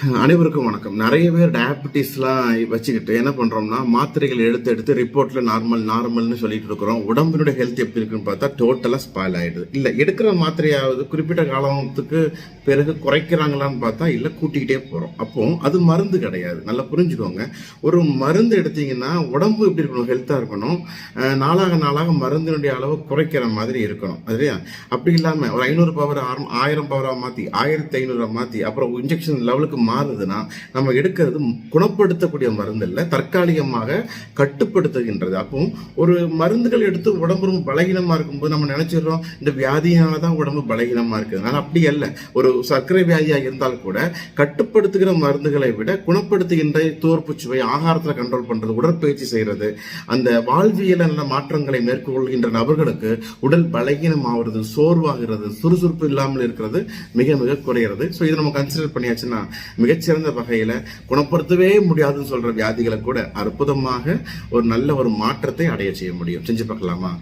அனைவருக்கும் வணக்கம். நிறைய பேர் டயபெட்டிஸ்லாம் வச்சுக்கிட்டு என்ன பண்ணுறோம்னா மாத்திரைகள் எடுத்து எடுத்து ரிப்போர்ட்டில் நார்மல் நார்மல்னு சொல்லிட்டு இருக்கிறோம். உடம்பினுடைய ஹெல்த் எப்படி இருக்குன்னு பார்த்தா டோட்டலாக ஸ்பாயில் ஆகிடுது இல்லை எடுக்கிற மாத்திரையாவது குறிப்பிட்ட காலத்துக்கு பிறகு குறைக்கிறாங்களான்னு பார்த்தா இல்லை கூட்டிக்கிட்டே போகிறோம் அப்போ அது மருந்து கிடையாது. நல்லா புரிஞ்சுக்கோங்க. ஒரு மருந்து எடுத்தீங்கன்னா உடம்பு எப்படி இருக்கணும்? ஹெல்த்தாக இருக்கணும். நாளாக நாளாக மருந்தினுடைய அளவு குறைக்கிற மாதிரி இருக்கணும். அதுலையா அப்படி இல்லாமல் ஒரு ஐநூறு பவர் ஆயிரம் பவராக மாற்றி ஆயிரத்தி ஐநூறுவா மாற்றி அப்புறம் இன்ஜெக்ஷன் லெவலுக்கு மாறுதுன்னா நம்ம எடுக்கிறது குணப்படுத்தக்கூடிய மருந்து இல்லை தற்காலிகமாக கட்டுப்படுத்துகின்றது. அப்போ ஒரு மருந்துகள் எடுத்து உடம்பு ரொம்ப பலகீனமாக இருக்கும்போது நம்ம நினைச்சிடுறோம் இந்த வியாதியால தான் உடம்பு பலகீனமாக இருக்குது ஆனால் அப்படி அல்ல. ஒரு சர்க்கரை வியாதியாக இருந்தால் கூட கட்டுப்படுத்துகிற மருந்துகளை விட குணப்படுத்துகின்ற தோற்பு சுவை ஆகாரத்தில் கண்ட்ரோல் பண்ணுறது உடற்பயிற்சி செய்கிறது அந்த வாழ்வியல் நல்ல மாற்றங்களை மேற்கொள்கின்ற நபர்களுக்கு உடல் பலகீனம் ஆகுறது சோர்வாகிறது சுறுசுறுப்பு இல்லாமல் இருக்கிறது மிக மிக குறைகிறது. ஸோ இதை நம்ம கன்சிடர் பண்ணியாச்சுன்னா மிகச்சிறந்த வகையில குணப்படுத்தவே முடியாதுன்னு சொல்ற வியாதிகளை கூட அற்புதமாக ஒரு நல்ல ஒரு மாற்றத்தை அடைய செய்ய முடியும். செஞ்சு பார்க்கலாமா?